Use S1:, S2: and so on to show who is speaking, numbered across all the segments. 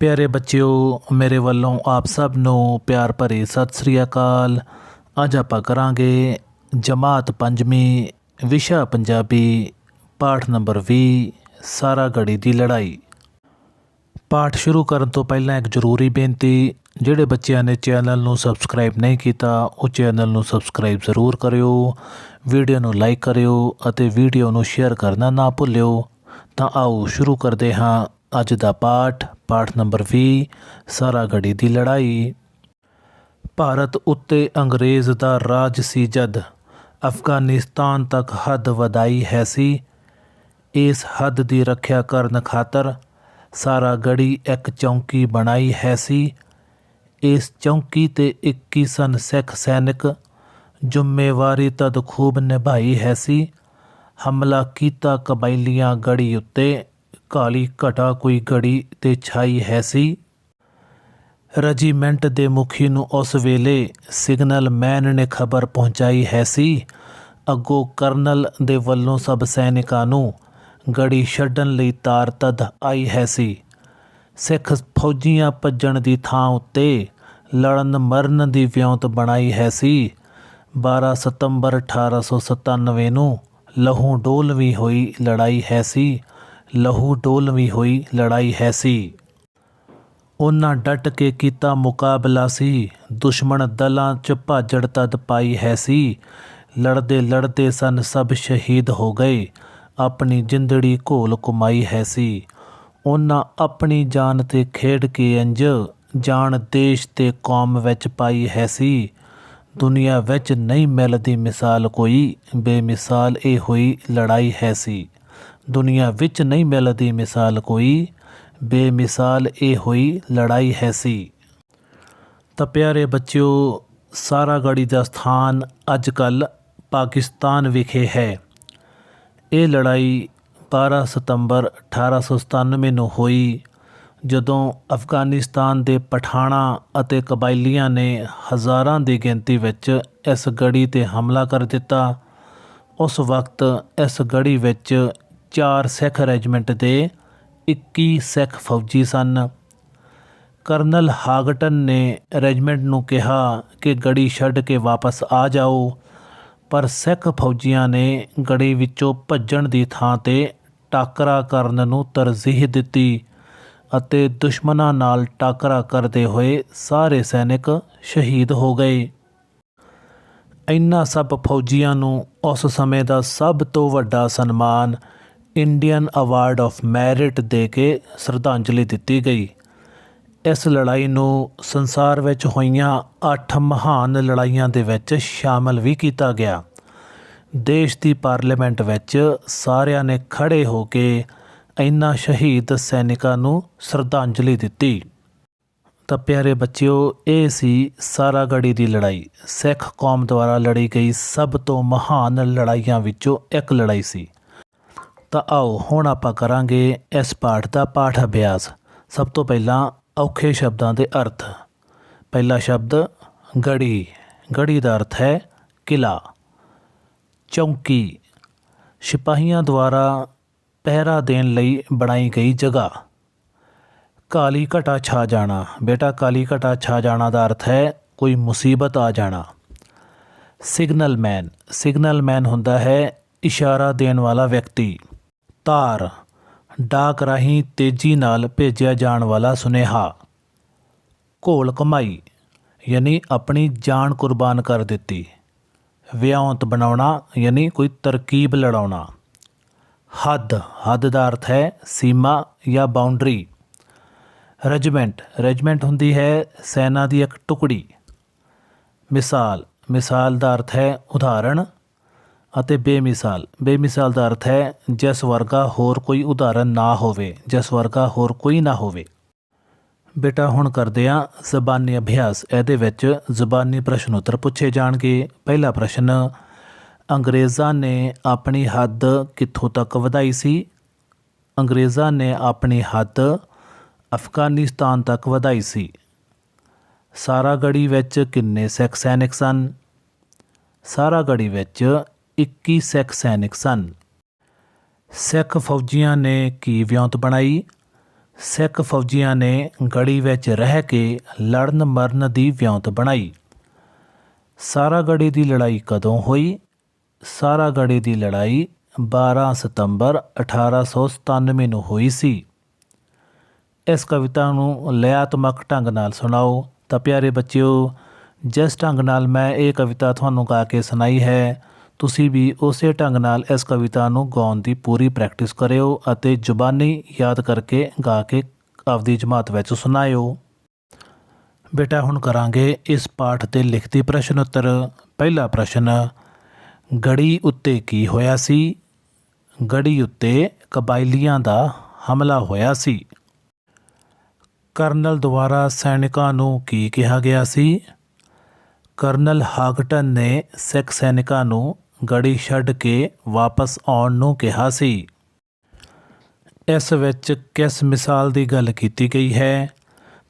S1: ਪਿਆਰੇ ਬੱਚਿਓ, ਮੇਰੇ ਵੱਲੋਂ ਆਪ ਸਭ ਨੂੰ ਪਿਆਰ ਭਰੀ ਸਤਿ ਸ੍ਰੀ ਅਕਾਲ। ਅੱਜ ਆਪਾਂ ਕਰਾਂਗੇ ਜਮਾਤ ਪੰਜਵੀਂ, ਵਿਸ਼ਾ ਪੰਜਾਬੀ, ਪਾਠ ਨੰਬਰ 20 ਸਾਰਾ ਗੜੀ ਦੀ ਲੜਾਈ। ਪਾਠ ਸ਼ੁਰੂ ਕਰਨ ਤੋਂ ਪਹਿਲਾਂ ਇੱਕ ਜ਼ਰੂਰੀ ਬੇਨਤੀ, ਜਿਹੜੇ ਬੱਚਿਆਂ ਨੇ ਚੈਨਲ ਨੂੰ ਸਬਸਕ੍ਰਾਈਬ ਨਹੀਂ ਕੀਤਾ, ਉਹ ਚੈਨਲ ਨੂੰ ਸਬਸਕ੍ਰਾਈਬ ਜ਼ਰੂਰ ਕਰਿਓ, ਵੀਡੀਓ ਨੂੰ ਲਾਈਕ ਕਰਿਓ ਅਤੇ ਵੀਡੀਓ ਨੂੰ ਸ਼ੇਅਰ ਕਰਨਾ ਨਾ ਭੁੱਲਿਓ। ਤਾਂ ਆਓ ਸ਼ੁਰੂ ਕਰਦੇ ਹਾਂ ਅੱਜ ਦਾ ਪਾਠ ਪਾਠ ਨੰਬਰ 20 ਸਾਰਾ ਗੜੀ ਦੀ ਲੜਾਈ। ਭਾਰਤ ਉੱਤੇ ਅੰਗਰੇਜ਼ ਦਾ ਰਾਜ ਸੀ ਜਦ ਅਫਗਾਨਿਸਤਾਨ ਤੱਕ ਹੱਦ ਵਧਾਈ ਹੈ ਸੀ। ਇਸ ਹੱਦ ਦੀ ਰੱਖਿਆ ਕਰਨ ਖਾਤਰ ਸਾਰਾ ਗੜੀ ਇੱਕ ਚੌਂਕੀ ਬਣਾਈ ਹੈ ਸੀ। ਇਸ ਚੌਂਕੀ ਤੇ 21 ਸਨ ਸਿੱਖ ਸੈਨਿਕ, ਜ਼ਿੰਮੇਵਾਰੀ ਤਦ ਖੂਬ ਨਿਭਾਈ ਹੈ ਸੀ। ਹਮਲਾ ਕੀਤਾ ਕਬਾਇਲੀਆਂ ਗੜੀ ਉੱਤੇ। ਕਾਲੀ ਘਟਾ ਕੋਈ ਗੜੀ ਤੇ ਛਾਈ ਹੈ ਸੀ। ਰੈਜੀਮੈਂਟ ਦੇ ਮੁਖੀ ਨੂੰ ਉਸ ਵੇਲੇ ਸਿਗਨਲ ਮੈਨ ਨੇ ਖਬਰ ਪਹੁੰਚਾਈ ਹੈ ਸੀ। ਅੱਗੋਂ ਕਰਨਲ ਦੇ ਵੱਲੋਂ ਸਭ ਸੈਨਿਕਾਂ ਨੂੰ ਗੜੀ ਛੱਡਣ ਲਈ ਤਾਰ ਤਦ ਆਈ ਹੈ ਸੀ। ਸਿੱਖ ਫੌਜੀਆਂ ਭੱਜਣ ਦੀ ਥਾਂ ਉੱਤੇ ਲੜਨ ਮਰਨ ਦੀ ਵਿਉਂਤ ਬਣਾਈ ਹੈ ਸੀ। 12 ਸਤੰਬਰ 1897 ਨੂੰ ਲਹੂ ਡੋਲਵੀਂ ਹੋਈ ਲੜਾਈ ਹੈ ਸੀ। ਲਹੂ ਡੋਲਵੀਂ ਹੋਈ ਲੜਾਈ ਹੈ ਸੀ। ਉਹਨਾਂ ਡਟ ਕੇ ਕੀਤਾ ਮੁਕਾਬਲਾ ਸੀ। ਦੁਸ਼ਮਣ ਦਲਾਂ 'ਚ ਭਾਜੜ ਤਦ ਪਾਈ ਹੈ ਸੀ। ਲੜਦੇ ਲੜਦੇ ਸਨ ਸਭ ਸ਼ਹੀਦ ਹੋ ਗਏ। ਆਪਣੀ ਜਿੰਦੜੀ ਘੋਲ ਕਮਾਈ ਹੈ ਸੀ। ਉਹਨਾਂ ਆਪਣੀ ਜਾਨ ਤੇ ਖੇਡ ਕੇ ਇੰਜ ਜਾਨ ਦੇਸ਼ ਤੇ ਕੌਮ ਵਿੱਚ ਪਾਈ ਹੈ ਸੀ। ਦੁਨੀਆ ਵਿੱਚ ਨਹੀਂ ਮਿਲਦੀ ਮਿਸਾਲ ਕੋਈ। ਬੇਮਿਸਾਲ ਇਹ ਹੋਈ ਲੜਾਈ ਹੈ ਸੀ। ਦੁਨੀਆ ਵਿੱਚ ਨਹੀਂ ਮਿਲਦੀ ਮਿਸਾਲ ਕੋਈ, ਬੇਮਿਸਾਲ ਇਹ ਹੋਈ ਲੜਾਈ ਹੈ ਸੀ। ਤਾਂ ਪਿਆਰੇ ਬੱਚਿਓ, ਸਾਰਾ ਗੜੀ ਦਾ ਸਥਾਨ ਅੱਜ ਕੱਲ ਪਾਕਿਸਤਾਨ ਵਿਖੇ ਹੈ। ਇਹ ਲੜਾਈ 12 ਸਤੰਬਰ 1897 ਨੂੰ ਹੋਈ, ਜਦੋਂ ਅਫਗਾਨਿਸਤਾਨ ਦੇ ਪਠਾਣਾ ਅਤੇ ਕਬਾਇਲੀਆਂ ਨੇ ਹਜ਼ਾਰਾਂ ਦੀ ਗਿਣਤੀ ਵਿੱਚ ਇਸ ਗੜੀ ਤੇ ਹਮਲਾ ਕਰ ਦਿੱਤਾ। ਉਸ ਵਕਤ ਇਸ ਗੜੀ ਵਿੱਚ ਚਾਰ ਸਿੱਖ ਰੈਜੀਮੈਂਟ ਦੇ 21 ਸਿੱਖ ਫੌਜੀ ਸਨ। ਕਰਨਲ ਹਾਗਟਨ ਨੇ ਰੈਜੀਮੈਂਟ ਨੂੰ ਕਿਹਾ ਕਿ ਗੜੀ ਛੱਡ ਕੇ ਵਾਪਸ ਆ ਜਾਓ, ਪਰ ਸਿੱਖ ਫੌਜੀਆਂ ਨੇ ਗੜੀ ਵਿੱਚੋਂ ਭੱਜਣ ਦੀ ਥਾਂ ਤੇ ਟਾਕਰਾ ਕਰਨ ਨੂੰ ਤਰਜੀਹ ਦਿੱਤੀ ਅਤੇ ਦੁਸ਼ਮਣਾਂ ਨਾਲ ਟਾਕਰਾ ਕਰਦੇ ਹੋਏ ਸਾਰੇ ਸੈਨਿਕ ਸ਼ਹੀਦ ਹੋ ਗਏ। ਇਨ੍ਹਾਂ ਸਭ ਫੌਜੀਆਂ ਨੂੰ ਉਸ ਸਮੇਂ ਦਾ ਸਭ ਤੋਂ ਵੱਡਾ ਸਨਮਾਨ ਇੰਡੀਅਨ ਅਵਾਰਡ ਆਫ ਮੈਰਿਟ ਦੇ ਕੇ ਸ਼ਰਧਾਂਜਲੀ ਦਿੱਤੀ ਗਈ। ਇਸ ਲੜਾਈ ਨੂੰ ਸੰਸਾਰ ਵਿੱਚ ਹੋਈਆਂ 8 ਮਹਾਨ ਲੜਾਈਆਂ ਦੇ ਵਿੱਚ ਸ਼ਾਮਲ ਵੀ ਕੀਤਾ ਗਿਆ। ਦੇਸ਼ ਦੀ ਪਾਰਲੀਮੈਂਟ ਵਿੱਚ ਸਾਰਿਆਂ ਨੇ ਖੜੇ ਹੋ ਕੇ ਇਨ੍ਹਾਂ ਸ਼ਹੀਦ ਸੈਨਿਕਾਂ ਨੂੰ ਸ਼ਰਧਾਂਜਲੀ ਦਿੱਤੀ। ਤਾਂ ਪਿਆਰੇ ਬੱਚਿਓ, ਇਹ ਸੀ ਸਾਰਾ ਦੀ ਲੜਾਈ। ਸਿੱਖ ਕੌਮ ਦੁਆਰਾ ਲੜੀ ਗਈ ਸਭ ਤੋਂ ਮਹਾਨ ਲੜਾਈਆਂ ਵਿੱਚੋਂ ਇੱਕ ਲੜਾਈ ਸੀ। ਤਾਂ ਆਓ ਹੁਣ ਆਪਾਂ ਕਰਾਂਗੇ ਇਸ ਪਾਠ ਦਾ ਪਾਠ ਅਭਿਆਸ। ਸਭ ਤੋਂ ਪਹਿਲਾਂ ਔਖੇ ਸ਼ਬਦਾਂ ਦੇ ਅਰਥ। ਪਹਿਲਾ ਸ਼ਬਦ ਗੜੀ। ਗੜੀ ਦਾ ਅਰਥ ਹੈ ਕਿਲਾ। ਚੌਂਕੀ। ਸਿਪਾਹੀਆਂ ਦੁਆਰਾ ਪਹਿਰਾ ਦੇਣ ਲਈ ਬਣਾਈ ਗਈ ਜਗ੍ਹਾ। ਕਾਲੀ ਘਟਾ ਛਾ ਜਾਣਾ। ਬੇਟਾ, ਕਾਲੀ ਘਟਾ ਛਾ ਜਾਣਾ ਦਾ ਅਰਥ ਹੈ ਕੋਈ ਮੁਸੀਬਤ ਆ ਜਾਣਾ। ਸਿਗਨਲ ਮੈਨ। ਸਿਗਨਲ ਮੈਨ ਹੁੰਦਾ ਹੈ ਇਸ਼ਾਰਾ ਦੇਣ ਵਾਲਾ ਵਿਅਕਤੀ। ਤਾਰ, ਡਾਕ ਰਾਹੀਂ ਤੇਜ਼ੀ ਨਾਲ ਭੇਜਿਆ ਜਾਣ ਵਾਲਾ ਸੁਨੇਹਾ। ਘੋਲ ਕਮਾਈ, ਯਾਨੀ ਆਪਣੀ ਜਾਨ ਕੁਰਬਾਨ ਕਰ ਦਿੱਤੀ। ਵਿਉਂਤ ਬਣਾਉਣਾ, ਯਾਨੀ ਕੋਈ ਤਰਕੀਬ ਲੜਾਉਣਾ। ਹੱਦ ਹੱਦ ਦਾ ਅਰਥ ਹੈ ਸੀਮਾ ਜਾਂ ਬਾਉਂਡਰੀ ਰੈਜੀਮੈਂਟ ਰੈਜੀਮੈਂਟ ਹੁੰਦੀ ਹੈ ਸੈਨਾ ਦੀ ਇੱਕ ਟੁਕੜੀ। ਮਿਸਾਲ ਮਿਸਾਲ ਦਾ ਅਰਥ ਹੈ ਉਦਾਹਰਣ। ਅਤੇ ਬੇਮਿਸਾਲ। ਬੇਮਿਸਾਲ ਦਾ ਅਰਥ ਹੈ, ਜਿਸ ਵਰਗਾ ਹੋਰ ਕੋਈ ਉਦਾਹਰਨ ਨਾ ਹੋਵੇ, ਜਿਸ ਵਰਗਾ ਹੋਰ ਕੋਈ ਨਾ ਹੋਵੇ। ਬੇਟਾ, ਹੁਣ ਕਰਦੇ ਆ ਜ਼ਬਾਨੀ ਅਭਿਆਸ, ਇਹਦੇ ਵਿੱਚ ਜ਼ਬਾਨੀ ਪ੍ਰਸ਼ਨ ਉੱਤਰ ਪੁੱਛੇ ਜਾਣਗੇ। ਪਹਿਲਾ ਪ੍ਰਸ਼ਨ, ਅੰਗਰੇਜ਼ਾਂ ਨੇ ਆਪਣੀ ਹੱਦ ਕਿੱਥੋਂ ਤੱਕ ਵਧਾਈ ਸੀ? ਅੰਗਰੇਜ਼ਾਂ ਨੇ ਆਪਣੀ ਹੱਦ ਅਫਗਾਨਿਸਤਾਨ ਤੱਕ ਵਧਾਈ ਸੀ। ਸਾਰਾ ਵਿੱਚ ਕਿੰਨੇ ਸਿੱਖ ਸੈਨਿਕ ਸਨ? ਸਾਰਾ ਵਿੱਚ 21 ਸਿੱਖ ਸੈਨਿਕ ਸਨ। ਸਿੱਖ ਫੌਜੀਆਂ ਨੇ ਕੀ ਵਿਉਂਤ ਬਣਾਈ? ਸਿੱਖ ਫੌਜੀਆਂ ਨੇ ਗੜੀ ਵਿੱਚ ਰਹਿ ਕੇ ਲੜਨ ਮਰਨ ਦੀ ਵਿਉਂਤ ਬਣਾਈ। ਸਾਰਾਗੜੀ ਦੀ ਲੜਾਈ ਕਦੋਂ ਹੋਈ? ਸਾਰਾਗੜੀ ਦੀ ਲੜਾਈ 12 ਸਤੰਬਰ 1897 ਨੂੰ ਹੋਈ ਸੀ। ਇਸ ਕਵਿਤਾ ਨੂੰ ਲਿਆਤਮਕ ਢੰਗ ਨਾਲ ਸੁਣਾਓ। ਤਾਂ ਪਿਆਰੇ ਬੱਚਿਓ, ਜਿਸ ਢੰਗ ਨਾਲ ਮੈਂ ਇਹ ਕਵਿਤਾ ਤੁਹਾਨੂੰ ਗਾ ਕੇ ਸੁਣਾਈ ਹੈ ਤੁਸੀਂ ਵੀ ਉਸੇ ਢੰਗ ਨਾਲ ਇਸ ਕਵਿਤਾ ਨੂੰ ਗਾਉਣ ਦੀ ਪੂਰੀ ਪ੍ਰੈਕਟਿਸ ਕਰਿਓ ਅਤੇ ਜ਼ੁਬਾਨੀ ਯਾਦ ਕਰਕੇ ਗਾ ਕੇ ਆਪਦੀ ਜਮਾਤ ਵਿੱਚ ਸੁਣਾਇਓ। ਬੇਟਾ, ਹੁਣ ਕਰਾਂਗੇ ਇਸ ਪਾਠ 'ਤੇ ਲਿਖਤੀ ਪ੍ਰਸ਼ਨ ਉੱਤਰ। ਪਹਿਲਾ ਪ੍ਰਸ਼ਨ, ਗੜੀ ਉੱਤੇ ਕੀ ਹੋਇਆ ਸੀ? ਗੜੀ ਉੱਤੇ ਕਬਾਇਲੀਆਂ ਦਾ ਹਮਲਾ ਹੋਇਆ ਸੀ। ਕਰਨਲ ਦੁਆਰਾ ਸੈਨਿਕਾਂ ਨੂੰ ਕੀ ਕਿਹਾ ਗਿਆ ਸੀ? ਕਰਨਲ ਹਾਗਟਨ ਨੇ ਸਿੱਖ ਸੈਨਿਕਾਂ ਨੂੰ ਗੜੀ ਛੱਡ ਕੇ ਵਾਪਸ ਆਉਣ ਨੂੰ ਕਿਹਾ ਸੀ। ਇਸ ਵਿੱਚ ਕਿਸ ਮਿਸਾਲ ਦੀ ਗੱਲ ਕੀਤੀ ਗਈ ਹੈ?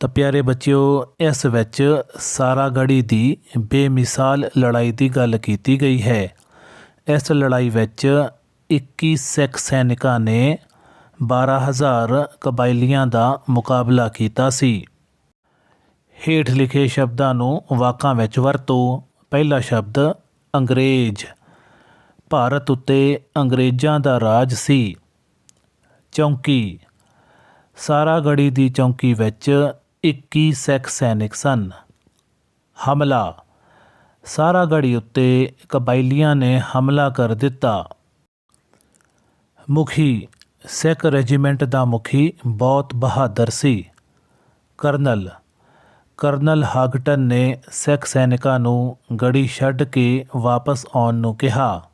S1: ਤਾਂ ਪਿਆਰੇ ਬੱਚਿਓ, ਇਸ ਵਿੱਚ ਸਾਰਾ ਗੜੀ ਦੀ ਬੇਮਿਸਾਲ ਲੜਾਈ ਦੀ ਗੱਲ ਕੀਤੀ ਗਈ ਹੈ। ਇਸ ਲੜਾਈ ਵਿੱਚ 21 ਸਿੱਖ ਸੈਨਿਕਾਂ ਨੇ 12000 ਕਬਾਇਲੀਆਂ ਦਾ ਮੁਕਾਬਲਾ ਕੀਤਾ ਸੀ। ਹੇਠ ਲਿਖੇ ਸ਼ਬਦਾਂ ਨੂੰ ਵਾਕਾਂ ਵਿੱਚ ਵਰਤੋ। ਪਹਿਲਾ ਸ਼ਬਦ, ਅੰਗਰੇਜ਼। ਭਾਰਤ ਉੱਤੇ ਅੰਗਰੇਜ਼ਾਂ ਦਾ ਰਾਜ ਸੀ। ਚੌਂਕੀ। ਸਾਰਾਗੜੀ ਦੀ ਚੌਂਕੀ ਵਿੱਚ 21 ਸਿੱਖ ਸੈਨਿਕ ਸਨ। ਹਮਲਾ। ਸਾਰਾਗੜੀ ਉੱਤੇ ਕਬਾਇਲੀਆਂ ਨੇ ਹਮਲਾ ਕਰ ਦਿੱਤਾ। ਮੁਖੀ। ਸਿੱਖ ਰੈਜੀਮੈਂਟ ਦਾ ਮੁਖੀ ਬਹੁਤ ਬਹਾਦਰ ਸੀ। ਕਰਨਲ। ਕਰਨਲ ਹਾਗਟਨ ਨੇ ਸਿੱਖ ਸੈਨਿਕਾਂ ਨੂੰ ਗੜੀ ਛੱਡ ਕੇ ਵਾਪਸ ਆਉਣ ਨੂੰ ਕਿਹਾ।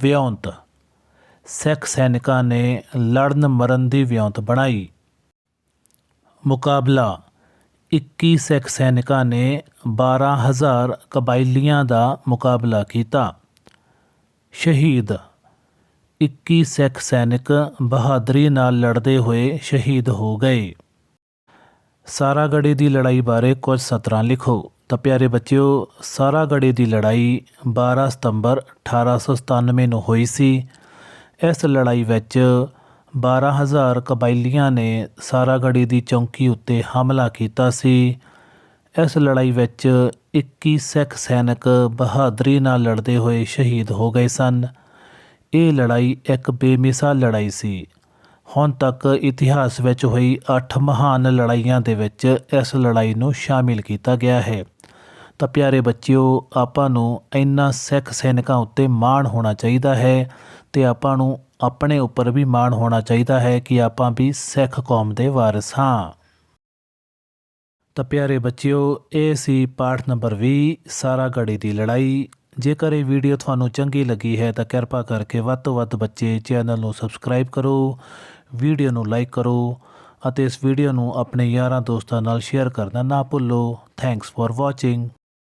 S1: ਵਿਉਂਤ। ਸਿੱਖ ਸੈਨਿਕਾਂ ਨੇ ਲੜਨ ਮਰਨ ਦੀ ਵਿਉਂਤ ਬਣਾਈ। ਮੁਕਾਬਲਾ। 21 ਸਿੱਖ ਸੈਨਿਕਾਂ ਨੇ 12000 ਕਬਾਇਲੀਆਂ ਦਾ ਮੁਕਾਬਲਾ ਕੀਤਾ। ਸ਼ਹੀਦ। 21 ਸਿੱਖ ਸੈਨਿਕ ਬਹਾਦਰੀ ਨਾਲ ਲੜਦੇ ਹੋਏ ਸ਼ਹੀਦ ਹੋ ਗਏ। ਸਾਰਾਗੜੀ ਦੀ ਲੜਾਈ ਬਾਰੇ ਕੁਝ ਸਤਰਾਂ ਲਿਖੋ। ਤਾਂ ਪਿਆਰੇ ਬੱਚਿਓ ਸਾਰਾਗੜੀ ਦੀ ਲੜਾਈ 12 ਸਤੰਬਰ 1897 ਨੂੰ ਹੋਈ ਸੀ। ਇਸ ਲੜਾਈ ਵਿੱਚ 12000 ਕਬਾਇਲੀਆਂ ਨੇ ਸਾਰਾਗੜੀ ਦੀ ਚੌਂਕੀ ਉੱਤੇ ਹਮਲਾ ਕੀਤਾ ਸੀ। ਇਸ ਲੜਾਈ ਵਿੱਚ 21 ਸਿੱਖ ਸੈਨਿਕ ਬਹਾਦਰੀ ਨਾਲ ਲੜਦੇ ਹੋਏ ਸ਼ਹੀਦ ਹੋ ਗਏ ਸਨ। ਇਹ ਲੜਾਈ ਇੱਕ ਬੇਮਿਸਾਲ ਲੜਾਈ ਸੀ। ਹੁਣ ਤੱਕ ਇਤਿਹਾਸ ਵਿੱਚ ਹੋਈ 8 ਮਹਾਨ ਲੜਾਈਆਂ ਦੇ ਵਿੱਚ ਇਸ ਲੜਾਈ ਨੂੰ ਸ਼ਾਮਿਲ ਕੀਤਾ ਗਿਆ ਹੈ। ਤਾਂ ਪਿਆਰੇ ਬੱਚਿਓ, ਆਪਾਂ ਨੂੰ ਇੰਨਾ ਸਿੱਖ ਸੈਨਿਕਾਂ ਉੱਤੇ ਮਾਣ ਹੋਣਾ ਚਾਹੀਦਾ ਹੈ ਤੇ ਆਪਾਂ ਨੂੰ ਆਪਣੇ ਉੱਪਰ ਵੀ ਮਾਣ ਹੋਣਾ ਚਾਹੀਦਾ ਹੈ ਕਿ ਆਪਾਂ ਵੀ ਸਿੱਖ ਕੌਮ ਦੇ ਵਾਰਿਸ ਹਾਂ। ਤਾਂ ਪਿਆਰੇ ਬੱਚਿਓ, ਇਹ ਸੀ ਪਾਠ ਨੰਬਰ 20 ਸਾਰਾਗੜੀ ਦੀ ਲੜਾਈ। ਜੇਕਰ ਇਹ ਵੀਡੀਓ ਤੁਹਾਨੂੰ ਚੰਗੀ ਲੱਗੀ ਹੈ ਤਾਂ ਕਿਰਪਾ ਕਰਕੇ ਵੱਧ ਤੋਂ ਵੱਧ ਬੱਚੇ ਚੈਨਲ ਨੂੰ ਸਬਸਕ੍ਰਾਈਬ ਕਰੋ ਵੀਡੀਓ ਨੂੰ ਲਾਈਕ ਕਰੋ ਅਤੇ ਇਸ ਵੀਡੀਓ ਨੂੰ ਆਪਣੇ ਯਾਰਾਂ ਦੋਸਤਾਂ ਨਾਲ ਸ਼ੇਅਰ ਕਰਨਾ ਨਾ ਭੁੱਲੋ। Thanks for watching